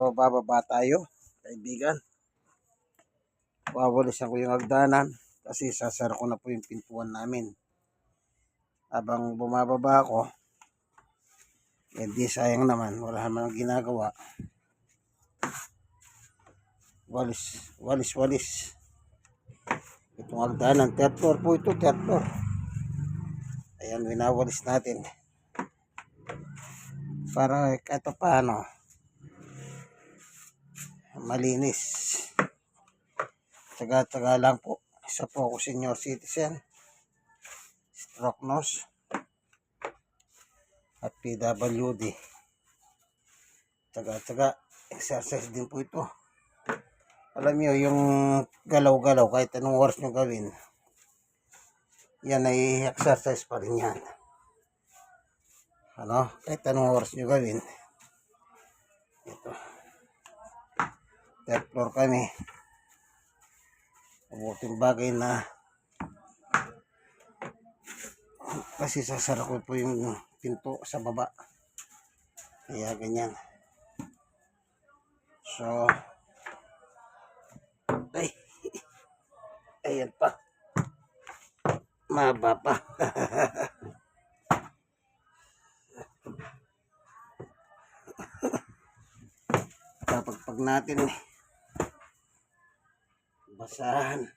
So, bababa tayo, kaibigan. Wawalisan ko yung hagdanan kasi sasara ko na po yung pintuan namin. Habang bumababa ako, eh di sayang naman, wala naman ang ginagawa. Walis, walis, walis. Itong hagdanan, third floor po ito, third floor. Ayan, winawalis natin. Para pa paano, malinis. Tsaga-tsaga lang po. Isa po ako senior citizen. Stroke nurse. At PWD. Tsaga-tsaga. Exercise din po ito. Alam niyo yung galaw-galaw, kahit anong oras nyo gawin, yan ay exercise pa rin yan. Ano? Kahit anong oras nyo gawin. Ito. Third floor kami. Mabuting bagay na kasi sasara ko po yung pinto sa baba. Kaya ganyan. So, ay, ayan pa. Maba pa. Kapagpag natin eh. Basahan.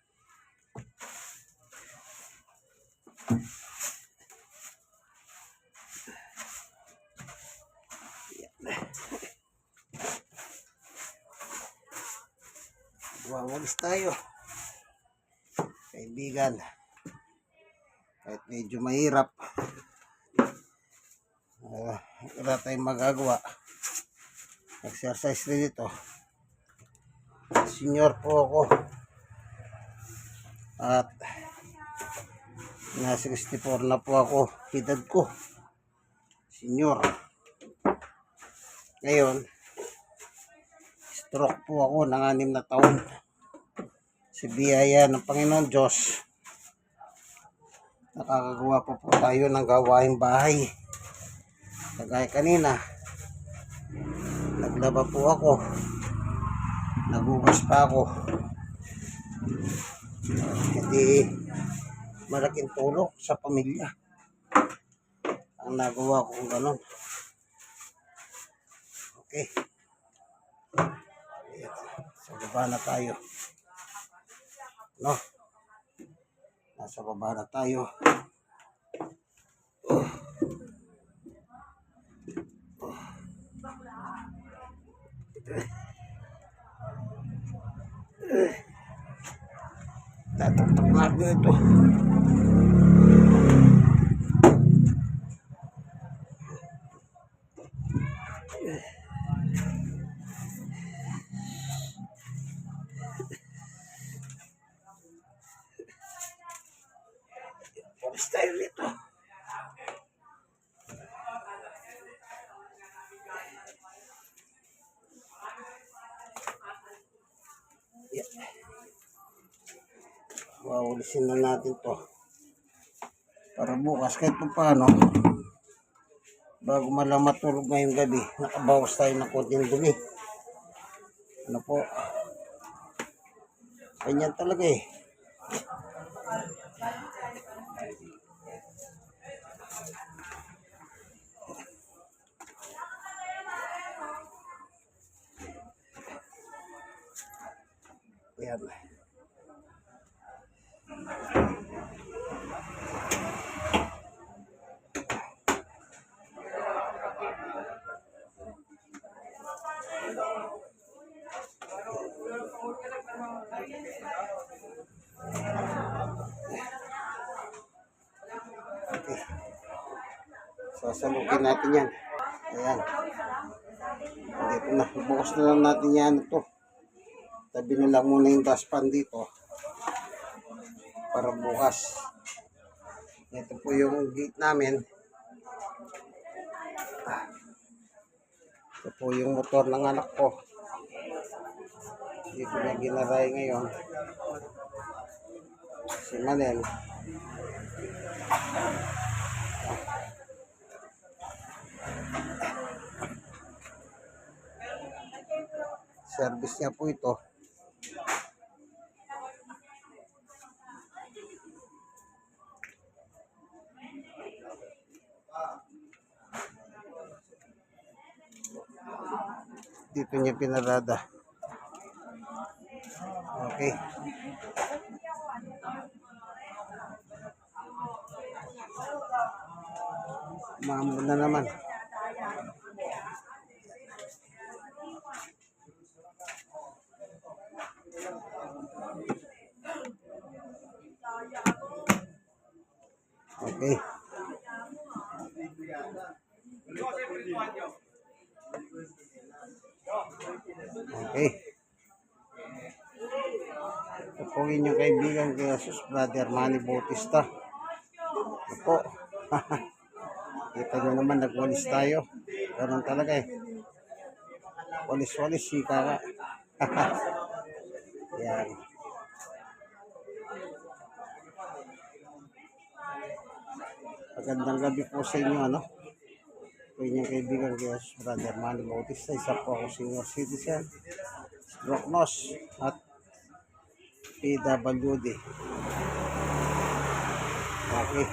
Wawalis tayo. Kaibigan. Kahit medyo mahirap. Uh, wala tayong magagawa. Exercise rin ito. Senior po ako. At nasa 64 na po ako. Edad ko. Senior. Ngayon, stroke po ako ng anim na taon. Si biyaya ng Panginoon Diyos. Nakakagawa po po tayo ng gawaing bahay. Kagaya kanina, naglaba po ako. Nagugas pa ako. Hindi malaking tulong sa pamilya. Ang nagawa ko ganun. Okay. Sa baba na tayo. No? Nasa baba na tayo. Tataktak natin ito. Polis Wawalisin na natin to. Para bukas kahit pa paano, bago malang matulog ngayong gabi, nakabawas tayo ng konting dumi. Ano po? Ganyan talaga eh. Yan. Okay. Sasalukin natin yan. Ayan. Dito na. Bukas na lang natin yan ito. Tabi na lang muna yung dustpan dito. Para bukas. Ito po yung gate namin. Ito po yung motor ng anak ko. Ko na ginaray ngayon. Si Manel. Service niya po ito. Dito niya pinarada. Okay. Maamo na naman. Okay. Okay. Ito po inyong kaibigan kay Jesus Brother Manny Bautista. Ito po. Kita nyo naman, nagwalis tayo. Ganun talaga eh. Walis-walis, sika ka. Yan. Magandang gabi po sa inyo, ano? Po inyong kaibigan kay Jesus Brother Manny Bautista. Isa po ako senior citizen. Nurse at PWD. Okay.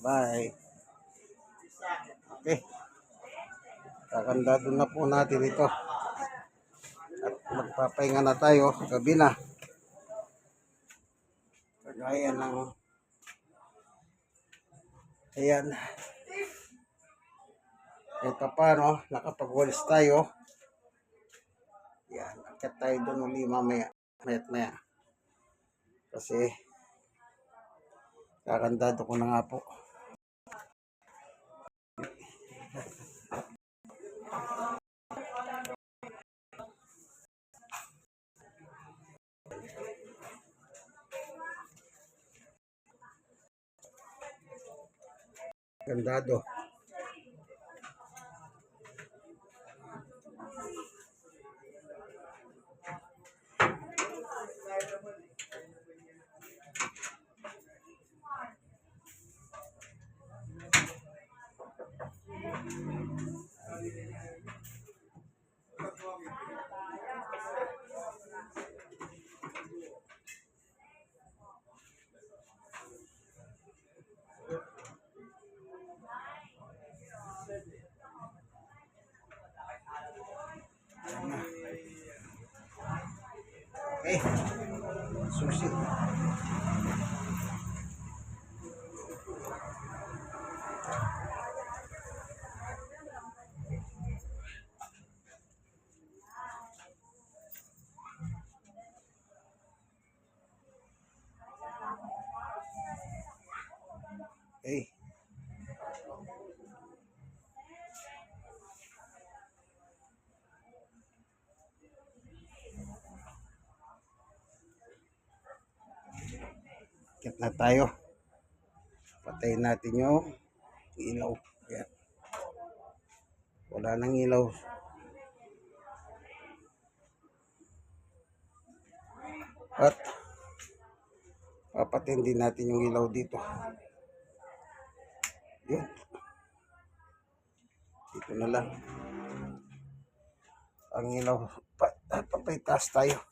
Bye. Kakandado na po natin ito. At magpapahinga na tayo. Gabi na. Kagaya ng Ayan. Ito pa, no? Nakapagwalis tayo. Yan. Akit tayo doon uli mamaya. Mayat maya. Kasi kakandado ko na nga po. Gandado. Okay. Susi. Okay. Kit na tayo. Patayin natin yung ilaw. Yan. Wala nang ilaw. At papatayin din natin yung ilaw dito. Yun. Dito na lang. Ang ilaw. Pa, papaytas tayo.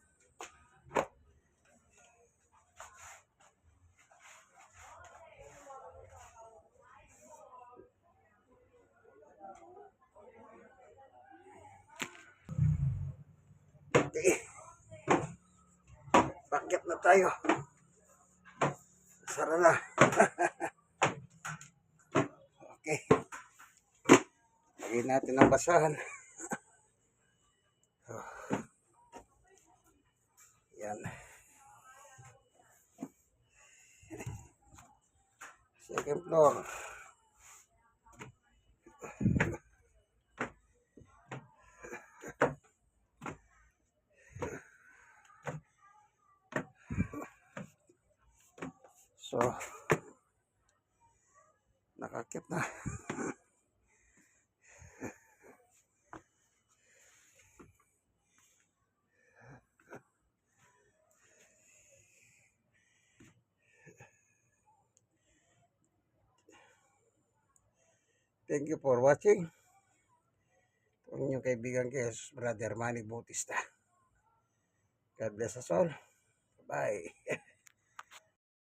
Okay. Pakyat na tayo. Sara na. okay. Lagyan natin ang basahan. So, nakakit na. Thank you for watching. Ang inyong kaibigan kay Brother Manny Bautista. God bless us all. Bye.